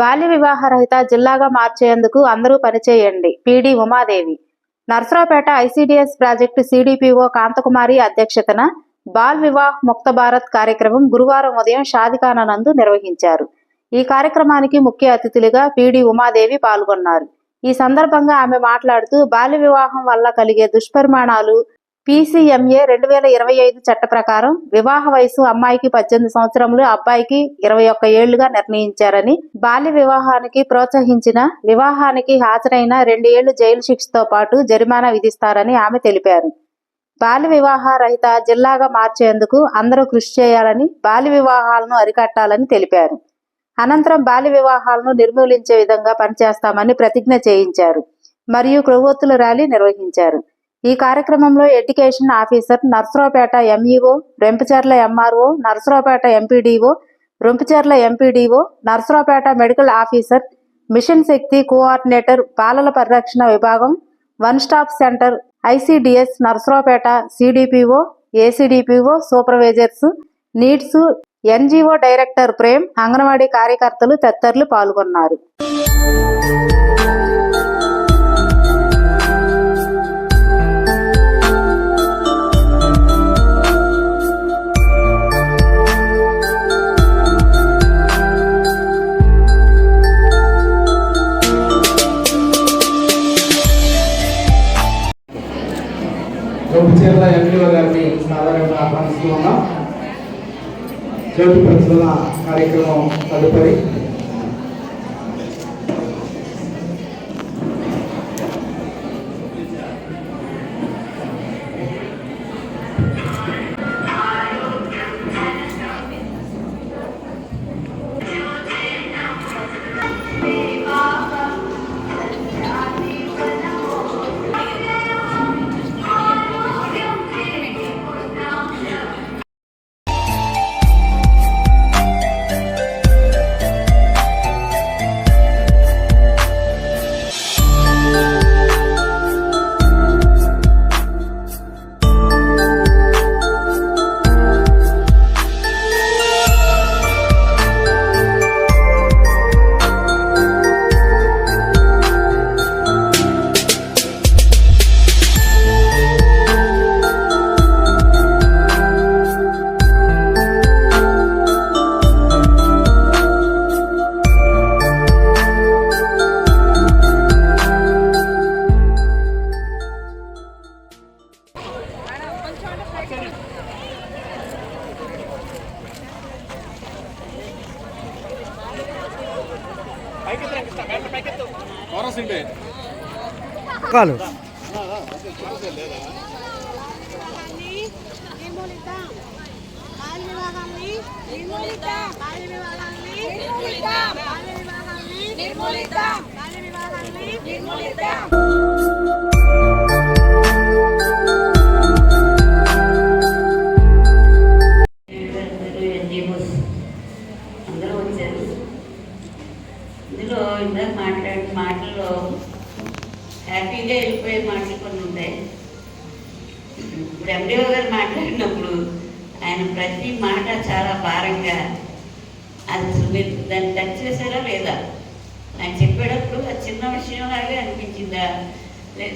బాల్య వివాహ రహిత జిల్లాగా మార్చేందుకు అందరూ పనిచేయండి PD Umadevi. Narsaraopet ICDS project CDPO Kanthakumari అధ్యక్షతన బాల్ వివాహ్ ముక్త భారత్ కార్యక్రమం గురువారం ఉదయం షాదిఖానందు నిర్వహించారు. ఈ కార్యక్రమానికి ముఖ్య అతిథులుగా పీడి ఉమాదేవి పాల్గొన్నారు. ఈ సందర్భంగా ఆమె మాట్లాడుతూ బాల్య వివాహం వల్ల కలిగే దుష్పరిమాణాలు పీసీఎంఏ రెండు వేల ఇరవై ఐదు చట్ట ప్రకారం వివాహ వయసు అమ్మాయికి పద్దెనిమిది సంవత్సరములు అబ్బాయికి ఇరవై ఒక్క ఏళ్ళుగా నిర్ణయించారని బాల్య వివాహానికి ప్రోత్సహించిన వివాహానికి హాజరైన రెండు ఏళ్ళు జైలు శిక్షతో పాటు జరిమానా విధిస్తారని ఆమె తెలిపారు. బాల్య వివాహ రహిత జిల్లాగా మార్చేందుకు అందరూ కృషి చేయాలని బాల్య వివాహాలను అరికట్టాలని తెలిపారు. అనంతరం బాల్య వివాహాలను నిర్మూలించే విధంగా పనిచేస్తామని ప్రతిజ్ఞ చేయించారు. మరియు క్రొవ్వొత్తుల ర్యాలీ నిర్వహించారు. ఈ కార్యక్రమంలో education officer Narsaraopet MEO Rempacharla MRO Narsaraopet MPDO Rempacharla MPDO Narsaraopet medical officer mission Shakti coordinator బాలల పరిరక్షణ విభాగం one stop center ICDS Narsaraopet CDPO ACDPO supervisors needs NGO director Prem anganwadi కార్యకర్తలు తదితరులు పాల్గొన్నారు. రొంపిచేర్ల ఎంపీఓ గారిని సాధారణంగా ఆహ్వానిస్తూ ఉన్నాం. జ్యోతి ప్రచురణ కార్యక్రమం తదుపరి కాలు. నిర్మూలిద్దాం. బాల్య వివాహాన్ని ఇందులో ఇందాక మాట్లాడిన మాటల్లో హ్యాపీగా వెళ్ళిపోయే మాటలు కొన్ని ఉంటాయి. ఇప్పుడు ఎండిఓ గారు మాట్లాడినప్పుడు ఆయన ప్రతి మాట చాలా భారంగా అది అసలు మీరు దాన్ని టచ్ చేశారా లేదా? ఆయన చెప్పేటప్పుడు అది చిన్న విషయం లాగే అనిపించిందా?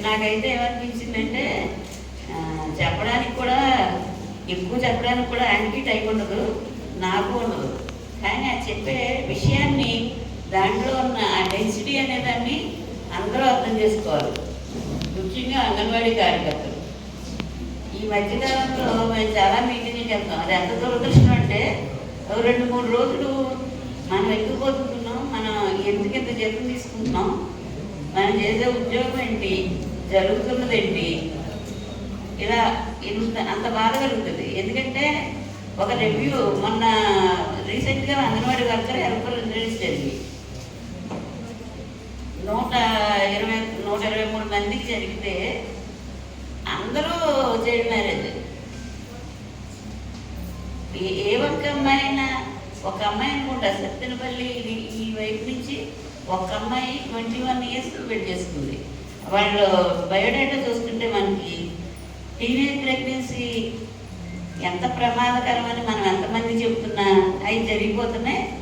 నాకైతే ఏమనిపించిందంటే చెప్పడానికి కూడా ఎక్కువ చెప్పడానికి కూడా ఆయనకి టైం ఉండదు నాకు ఉండదు. కానీ ఆ చెప్పే విషయాన్ని దాంట్లో ఉన్న ఆ డెన్సిటీ అనేదాన్ని అందరూ అర్థం చేసుకోవాలి. ముఖ్యంగా అంగన్వాడీ కార్యకర్తలు. ఈ మధ్యకాలంలో మేము చాలా మీటింగ్కి వెళ్తాం. అది ఎంత దురదృష్టం అంటే రెండు మూడు రోజులు మనం ఎక్కువ మనం ఎందుకు ఇంత జీతం తీసుకుంటున్నాం? మనం చేసే ఉద్యోగం ఏంటి? జరుగుతున్నది ఏంటి? ఇలా ఇంత అంత బాధ కలుగుతుంది. ఎందుకంటే ఒక రివ్యూ మొన్న రీసెంట్గా అంగన్వాడీ వర్కర్ హెల్పర్ ఇంట్రడ్యూస్ జరిగింది నూట ఇరవై నూట ఇరవై మూడు మందికి జరిగితే అందరూ చైల్డ్ మ్యారేజ్. ఏ- ఒక్క అమ్మాయి అయినా ఒక అమ్మాయి అనుకుంటా సత్తెనపల్లి ఈ వైపు నుంచి ఒక అమ్మాయి ట్వంటీ వన్ ఇయర్స్ వెయిట్ చేసుకుంది. వాళ్ళు బయోడేటా చూసుకుంటే మనకి టీనేజ్ ప్రెగ్నెన్సీ ఎంత ప్రమాదకరమని మనం ఎంతమంది చెప్తున్నా అవి జరిగిపోతున్నాయి.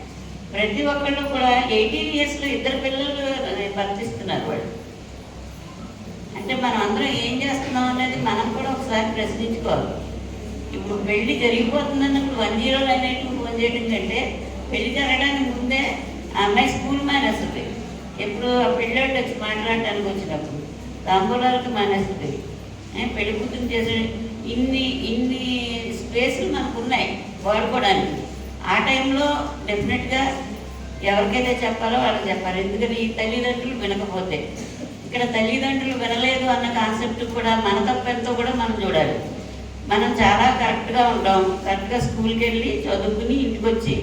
ప్రతి ఒక్కళ్ళు కూడా ఎయిటీన్ ఇయర్స్లో ఇద్దరు పిల్లలు వర్తిస్తున్నారు వాళ్ళు. అంటే మనం అందరం ఏం చేస్తున్నాం అనేది మనం కూడా ఒకసారి ప్రశ్నించుకోవాలి. ఇప్పుడు పెళ్ళి జరిగిపోతుందన్నప్పుడు one zero nine eight phone చేయడం కంటే పెళ్ళి జరగడానికి ముందే ఆ అమ్మాయి స్కూల్ మానేస్తుంది. ఎప్పుడు ఆ పెళ్ళోళ్ళు వచ్చి మాట్లాడడానికి వచ్చినప్పుడు తాంబూలాలకు మానేస్తుంది. పెళ్ళి కూతురు చేసే ఇన్ని ఇన్ని స్పేస్లు మనకు ఉన్నాయి వాడుకోవడానికి. ఆ టైంలో డెఫినెట్గా ఎవరికైతే చెప్పాలో వాళ్ళకి చెప్పాలి. ఎందుకని ఈ తల్లిదండ్రులు వినకపోతే. ఇక్కడ తల్లిదండ్రులు వినలేదు అన్న కాన్సెప్ట్ కూడా మన తప్పెంతో కూడా మనం చూడాలి. మనం చాలా కరెక్ట్గా ఉంటాం. కరెక్ట్గా స్కూల్కి వెళ్ళి చదువుకుని ఇంటికి వచ్చి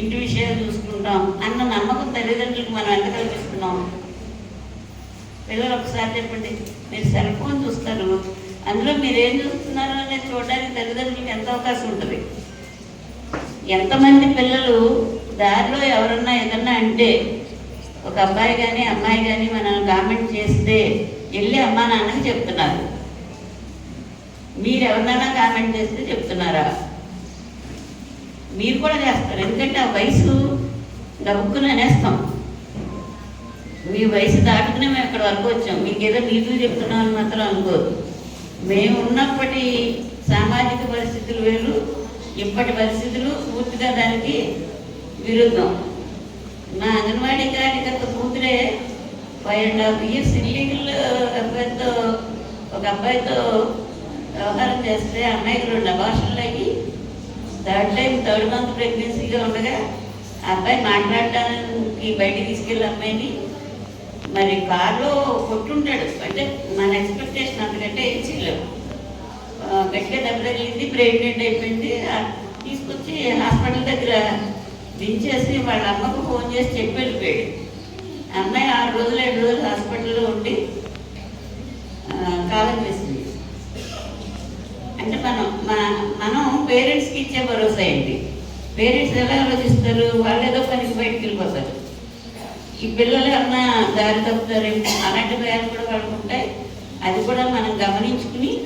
ఇంటి విషయాలు చూసుకుంటాం అన్న నమ్మకం తల్లిదండ్రులకు మనం ఎంత కల్పిస్తున్నాం? పిల్లలు ఒకసారి చెప్పండి. మీరు సెల్ ఫోన్ చూస్తారు. అందులో మీరు ఏం చూస్తున్నారు అనేది చూడడానికి తల్లిదండ్రులకు ఎంత అవకాశం ఉంటుంది? ఎంతమంది పిల్లలు దారిలో ఎవరన్నా ఏదన్నా అంటే ఒక అబ్బాయి కానీ అమ్మాయి కానీ మనం కామెంట్ చేస్తే వెళ్ళి అమ్మా నాన్నకి చెప్తున్నారు. మీరు ఎవరినైనా కామెంట్ చేస్తే చెప్తున్నారా? మీరు కూడా చేస్తారు. ఎందుకంటే ఆ వయసు గబుక్కుని అనేస్తాం. మీ వయసు దాటుకునే మేము ఇక్కడ వరకు వచ్చాం. మీకు ఏదో నీతులు చెప్తున్నామని మాత్రం అనుకోదు. మేము ఉన్నప్పటి సామాజిక పరిస్థితులు వేరు. ఇప్పటి పరిస్థితులు పూర్తిగా దానికి విరుద్ధం. మా అంగన్వాడీ కార్యకర్త కూతురే five and half years illegal అబ్బాయితో ఒక అబ్బాయితో వ్యవహారం చేస్తే అమ్మాయికి రెండు అభాషణలకి అయ్యి థర్డ్ టైం థర్డ్ మంత్ ప్రెగ్నెన్సీగా ఉండగా ఆ అబ్బాయి మాట్లాడటానికి బయటికి తీసుకెళ్ళి అమ్మాయిని. మరి కారులో కొట్టుంటాడు. అంటే మన ఎక్స్పెక్టేషన్ అంతకంటే ఏం చేయలేము గట్టిగా దెబ్బ తగిలింది ప్రెగ్నెంట్ అయిపోయింది. తీసుకొచ్చి హాస్పిటల్ దగ్గర దించేసి వాళ్ళ అమ్మకు ఫోన్ చేసి చెప్పి వెళ్ళిపోయాడు. అమ్మాయి ఆరు రోజులు ఏడు రోజులు హాస్పిటల్లో ఉండి కాలం చేసింది. అంటే మనం మన- మనం పేరెంట్స్కి ఇచ్చే భరోసా ఏంటి? పేరెంట్స్ ఎలా ఆలోచిస్తారు? వాళ్ళు ఏదో పనికి బయటకు వెళ్ళిపోతారు. ఈ పిల్లలు ఏమన్నా దారి తప్పుతారేమో అలాంటి భయాలు కూడా వాళ్ళకు ఉంటాయి. అది కూడా మనం గమనించుకుని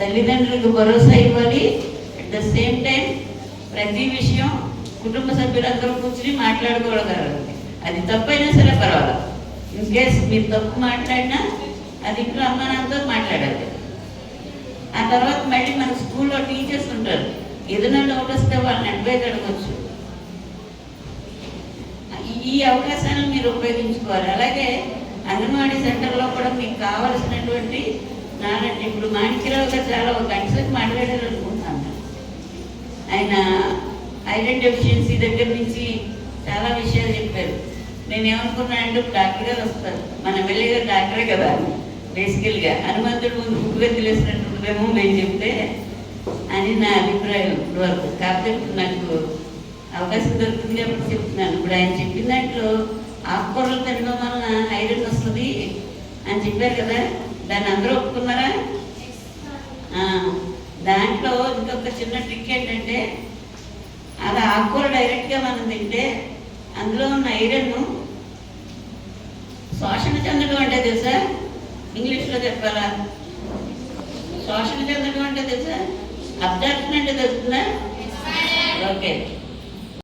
తల్లిదండ్రులకు భరోసా ఇవ్వాలి. అట్ ద సేమ్ టైం ప్రతి విషయం కుటుంబ సభ్యులందరూ కూర్చుని మాట్లాడుకోగలగాలి అది తప్పైనా సరే పర్వాలేదు. ఇన్ కేస్ మీరు తప్పు మాట్లాడినా అది ఇంట్లో అమ్మ నాన్నతో మాట్లాడాలి. ఆ తర్వాత మళ్ళీ మన స్కూల్లో టీచర్స్ ఉంటారు. ఏదైనా డౌట్ వస్తే వాళ్ళని అడ్వైజ్ అడగచ్చు. ఈ- అవకాశాలను మీరు ఉపయోగించుకోవాలి. అలాగే అంగన్వాడీ సెంటర్లో కూడా మీకు కావలసినటువంటి నాలంటే ఇప్పుడు మాణిక్యరావు గారు చాలా ఒక గంట సేపు మాట్లాడారు అనుకుంటున్నాను ఆయన ఐరన్ డెఫిషియన్సీ దగ్గర నుంచి చాలా విషయాలు చెప్పారు. నేను ఏమనుకున్నానంటే ఇప్పుడు డాక్టర్ గారు వస్తారు. మన ఎమ్మెల్యే గారు డాక్టరే కదా బేసికల్గా. హనుమంతుడు ముందు ముగ్గుగా తెలిసినట్టుందేమో మేము చెప్తే అని నా అభిప్రాయం ఇప్పుడు వరకు కాకపోతే నాకు అవకాశం దొరుకుతుంది కాబట్టి చెప్తున్నాను. ఇప్పుడు ఆయన చెప్పిన దాంట్లో ఆకుకూరలు తినడం వలన ఐరన్ వస్తుంది అని చెప్పారు కదా. దాన్ని అందరూ ఒప్పుకున్నారా? దాంట్లో ఇంకొక చిన్న ట్రిక్ ఏంటంటే ఆకుకూర డైరెక్ట్గా మనం తింటే అందులో ఉన్న ఐరన్ శోషణ చెందడం అంటే తెలుసా? ఇంగ్లీష్లో చెప్పాలా? శోషణ చెందడం అంటే తెలుసా? అబ్జర్ప్షన్ అంటే తెలుస్తుందా? ఓకే